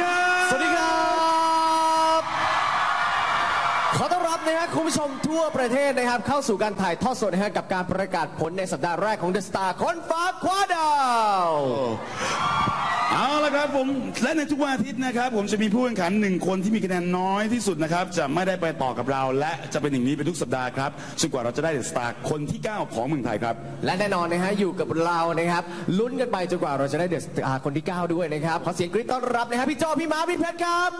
ครับ สวัสดีครับ ขอต้อนรับนะครับคุณผู้ชมทั่วประเทศนะครับ เข้าสู่การถ่ายทอดสดนะครับกับการประกาศผลในสัปดาห์แรกของเดอะสตาร์คนฟ้าคว้าดาว เอาละครับผมและในทุกวันอาทิตย์นะครับ ผมจะมีผู้แข่งขันหนึ่งคนที่มีคะแนนน้อยที่สุดนะครับ จะไม่ได้ไปต่อกับเรา และจะเป็นอย่างนี้เป็นทุกสัปดาห์ครับจนกว่าเราจะได้เดอะสตาร์คนที่ 9 ของเมืองไทยครับ และแน่นอนนะฮะอยู่กับเรานะครับลุ้นกันไปจนกว่าเราจะได้เดอะสตาร์คนที่ 9 ด้วยนะครับขอเสียงกรี๊ดต้อนรับนะฮะพี่โจพี่ม้าพี่เพชรครับ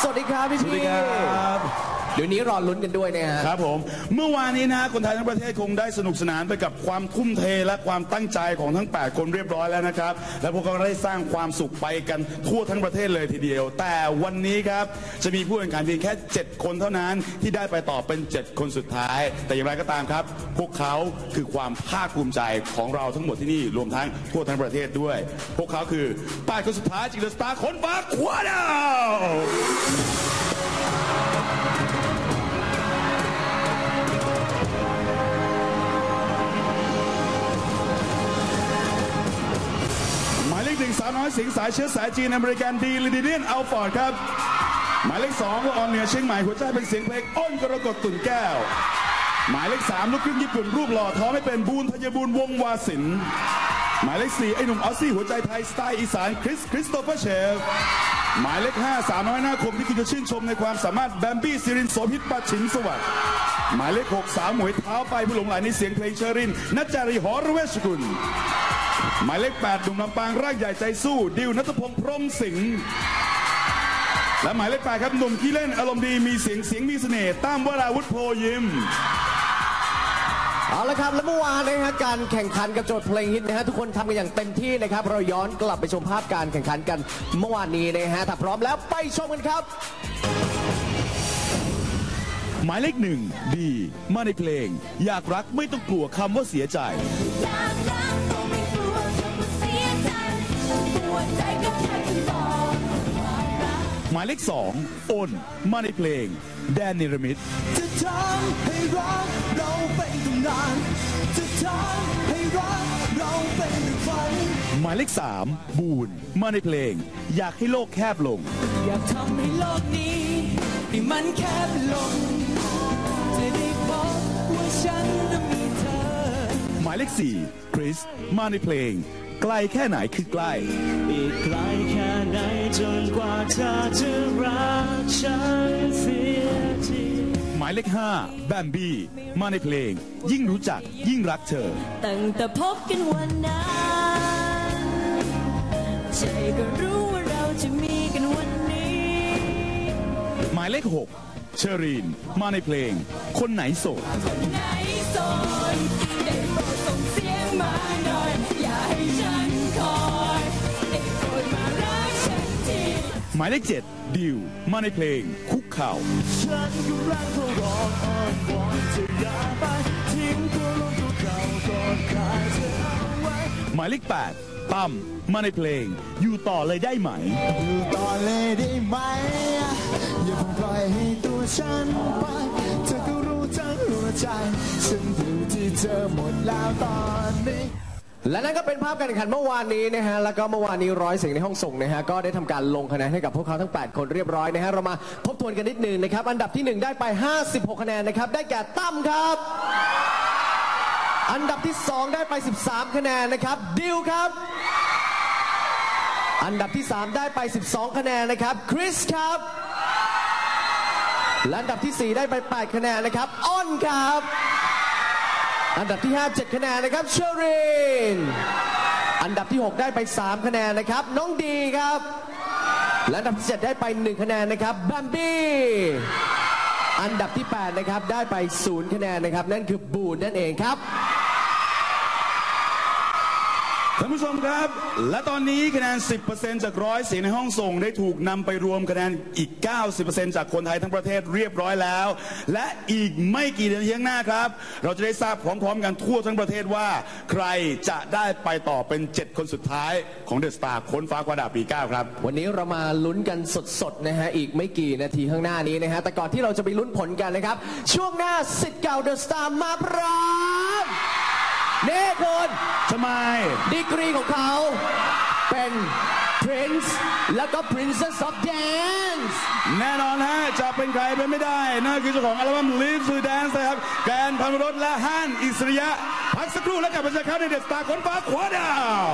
สวัสดีครับพี่สวัสดีพี่ครับ เดี๋ยวนี้รอลุ้นกันด้วยนะฮะ ครับผม เมื่อวานนี้นะคนไทยทั้งประเทศคงได้สนุกสนานไปกับความทุ่มเทและความตั้งใจของทั้ง 8 คนเรียบร้อยแล้วนะครับ และพวกเขาได้สร้างความสุขไปกันทั่วทั้งประเทศเลยทีเดียว แต่วันนี้ครับจะมีผู้แข่งขันเพียงแค่ 7 คนเท่านั้นที่ได้ไปต่อเป็น 7 คนสุดท้าย แต่อย่างไรก็ตามครับ พวกเขาคือความภาคภูมิใจของเราทั้งหมดที่นี่รวมทั้งทั่วทั้งประเทศด้วย พวกเขาคือ8คนสุดท้ายจิงเดอะสตาร์คนฟ้าขวาดาว ถึงสาวน้อยสียงสายเชื้อสายจีนอเมริกันดีลิดิเดียนอัลฟอร์ดครับ หมายเลขสองละออนเหนือเชียงใหม่หัวใจเป็นเสียงเพลงอ้นกรกฎตุ่นแก้ว หมายเลขสามลูกครึ่งญี่ปุ่นรูปหล่อท้อไม่เป็นบูนธัญบูรณ์วงวาสินหมายเลขสี่ไอ้หนุ่มออสซี่หัวใจไทยสไตล์อีสานคริสคริสโตเฟอร์เชฟหมายเลขห้าสาวน้อยหน้าคมที่คุณจะชื่นชมในความสามารถแบมบี้ซิรินโสมพิษปัชินสวัสดิ์หมายเลขหกสาวหมวยเท้าไปผู้หลงไหลในเสียงเพลงเชอรินนัจจารีหอรเวชกุล หมายเลข8หนุ่มลำปางร่างใหญ่ใจสู้ ดิวนัทพงศ์พรหมสิงห์และหมายเลข8ครับหนุ่มขี้เล่นอารมณ์ดีมีเสียงเสียงมีเสน่ห์ตั้มวราวุฒิโพยิมเอาละครับและเมื่อวานนะฮะการแข่งขันกับโจทย์เพลงฮิตนะฮะทุกคนทำกันอย่างเต็มที่นะครับ เราย้อนกลับไปชมภาพการแข่งขันกันเมื่อวานนี้นะฮะถ้าพร้อมแล้วไปชมกันครับ หมายเลขหนึ่งดี มาในเพลง อยากรักไม่ต้องกลัวคำว่าเสียใจอยากรัก หมายเลขสองอ้นมาในเพลง แดนเนรมิตจะทำให้รักเราเป็นตำนานจะทำให้รักเราเป็นฝันหมายเลขสามบูนมาในเพลง อยากให้โลกแคบลง อยากทำให้โลกนี้ให้มันแคบลงจะได้พบว่าฉันนั้นมีเธอ หมายเลขสี่คริสมาในเพลง ไกลแค่ไหนคือใกล้อีกไกลแค่ ไหนจนกว่าเธอจะรักฉันเสียทีหมายเลขห้าแบมบี้มาในเพลง ยิ่งรู้จักยิ่งรักเธอ ตั้งแต่พบกันวันนั้นใจก็รู้ว่าเราจะมีกันวันนี้ หมายเลข6เชอรีน มาในเพลง คนไหนโสดไหนโสดได้โปรดส่งเสียงมาหน่อย หมายเลข7ดิวมาในเพลงคุกเข่า ฉันกำลังทดลองอ้อนวอนเธออย่าไปทิ้งตัวลงตัวเขาก่อนใครเธอเอาไว้หมายเลข8ตั้มมาในเพลง อยู่ต่อเลยได้ไหม อยู่ต่อเลยได้ไหม อย่าเพิ่งปล่อยให้ตัวฉันไป เธอก็รู้ทั้งหัวใจ ฉันอยู่ที่เธอหมดแล้วตอนนี้ และนั่นก็เป็นภาพการแข่งขันเมื่อวานนี้นะฮะ แล้วก็เมื่อวานนี้ร้อยเสียงในห้องส่งนะฮะ ก็ได้ทำการลงคะแนนให้กับพวกเขาทั้ง 8 คนเรียบร้อยนะฮะ เรามาทบทวนกันนิดนึงนะครับ อันดับที่1 ได้ไป 56 คะแนนนะครับ ได้แก่ตั้มครับ อันดับที่ 2 ได้ไป 13 คะแนนนะครับ ดิวครับ อันดับที่ 3 ได้ไป 12 คะแนนนะครับ คริสครับ และอันดับที่ 4 ได้ไป 8 คะแนนนะครับ อ้อนครับ อันดับที่ 5 7 คะแนนนะครับเชอรีนอันดับที่ 6 ได้ไป 3 คะแนนนะครับ น้องดีครับ และอันดับที่ 7 ได้ไป 1 คะแนนนะครับบัมบี้อันดับที่ 8 นะครับ ได้ไป 0 คะแนนนะครับ นั่นคือบูนนั่นเองครับ ท่านผู้ชมครับ และตอนนี้คะแนน 10%จากร้อยเสียงในห้องส่งได้ถูกนำไปรวมคะแนนอีก 90%จากคนไทยทั้งประเทศเรียบร้อยแล้ว และอีกไม่กี่เดือนข้างหน้าครับ เราจะได้ทราบพร้อมๆ กันทั่วทั้งประเทศว่า ใครจะได้ไปต่อเป็น 7 คนสุดท้ายของเดอะสตาร์ค้นฟ้ากวาดาปี 9 ครับ วันนี้เรามาลุ้นกันสดๆนะฮะอีกไม่กี่นาทีข้างหน้านี้นะฮะแต่ก่อนที่เราจะไปลุ้นผลกันนะครับ ช่วงหน้าสิทธิ์เก่าเดอะสตาร์มาพร้อม นี่คุณทำไม ดีกรีของเขาเป็น Prince แล้วก็ Princess of Dance แน่นอนฮะจะเป็นใครไปไม่ได้นั่นคือเจ้าของอัลบั้ม Live to Dance นะครับแกนพันรถและฮั่นอิสริยะ พักสักครู่แล้วกลับมาเจอกันในเดอะสตาร์คนฟ้าขวาดาว